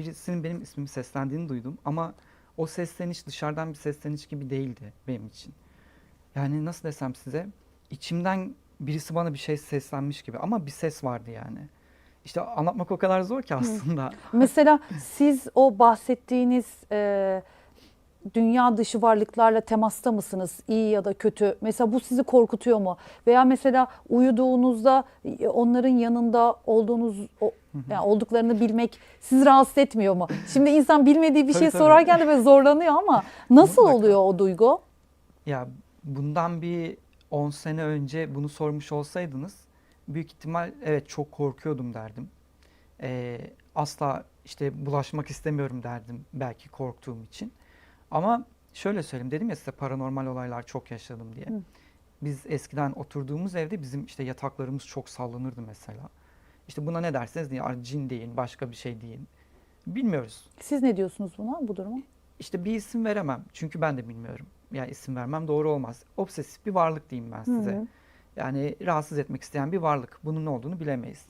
birisinin benim ismimi seslendiğini duydum ama o sesleniş dışarıdan bir sesleniş gibi değildi benim için. Yani nasıl desem size içimden birisi bana bir şey seslenmiş gibi ama bir ses vardı yani. İşte anlatmak o kadar zor ki aslında. Mesela siz o bahsettiğiniz e, dünya dışı varlıklarla temasta mısınız? İyi ya da kötü. Mesela bu sizi korkutuyor mu? Veya mesela uyuduğunuzda e, onların yanında olduğunuz o- yani olduklarını bilmek sizi rahatsız etmiyor mu? Şimdi insan bilmediği bir Tabii, şey tabii. sorarken de böyle zorlanıyor ama nasıl Mutlaka. oluyor o duygu? Ya bundan bir 10 sene önce bunu sormuş olsaydınız büyük ihtimal evet çok korkuyordum derdim. Ee, asla işte bulaşmak istemiyorum derdim belki korktuğum için. Ama şöyle söyleyeyim dedim ya size paranormal olaylar çok yaşadım diye. Hı. Biz eskiden oturduğumuz evde bizim işte yataklarımız çok sallanırdı mesela. İşte buna ne derseniz "Aa, cin deyin, başka bir şey deyin. Bilmiyoruz. Siz ne diyorsunuz buna bu duruma? İşte bir isim veremem. Çünkü ben de bilmiyorum. Yani isim vermem doğru olmaz. Obsesif bir varlık diyeyim ben size. Hı hı. Yani rahatsız etmek isteyen bir varlık. Bunun ne olduğunu bilemeyiz.